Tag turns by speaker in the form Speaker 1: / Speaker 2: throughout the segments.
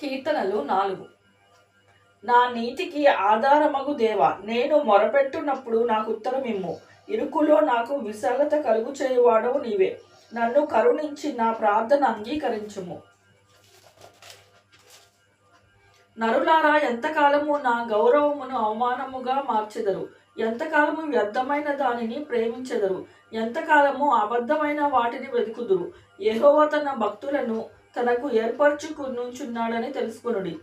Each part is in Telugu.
Speaker 1: కీర్తనలు నాలుగు. నా నీతికి ఆధారమగు దేవ నేను మొరపెట్టున్నప్పుడు నాకు ఉత్తరం ఇమ్ము. ఇరుకులో నాకు విశాలత కలుగు చేయువాడవు నీవే. నన్ను కరుణించి నా ప్రార్థన అంగీకరించుము. నరులారా ఎంతకాలము నా గౌరవమును అవమానముగా మార్చెదరు? ఎంతకాలము వ్యర్థమైన దానిని ప్రేమించెదరు? ఎంతకాలము అబద్ధమైన వాటిని వెతుకుదురు? యెహోవా తన భక్తులను తనకు ఏర్పరచుకునుచున్నాడని తెలుసుకునుడి.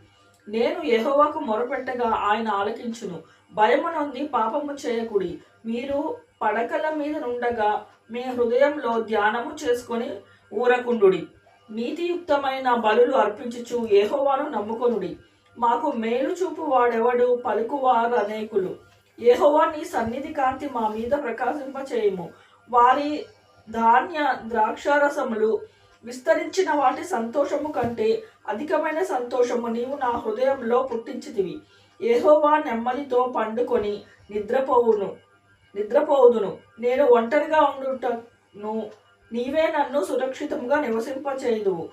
Speaker 1: నేను యహోవాకు మొరపెట్టగా ఆయన ఆలకించును. భయమునొంది పాపము చేయకుడి. మీరు పడకల మీద నుండగా మీ హృదయంలో ధ్యానము చేసుకొని ఊరకుండుడి. నీతియుక్తమైన బలులు అర్పించుచు ఏహోవాను నమ్ముకొనుడి. మాకు మేలు చూపు వాడెవడు? పలుకువారు అనేకులు. ఏహోవా నీ సన్నిధి కాంతి మా మీద ప్రకాశింపచేయము. వారి ధాన్య ద్రాక్షారసములు విస్తరించిన వాటి సంతోషము కంటే అధికమైన సంతోషము నీవు నా హృదయంలో పుట్టించితివి. ఏహోవా నెమ్మదితో పండుకొని నిద్రపోవును నిద్రపోవుదును. నేను ఒంటరిగా ఉండుటను నీవే నన్ను సురక్షితంగా నివసింపచేయుదువు.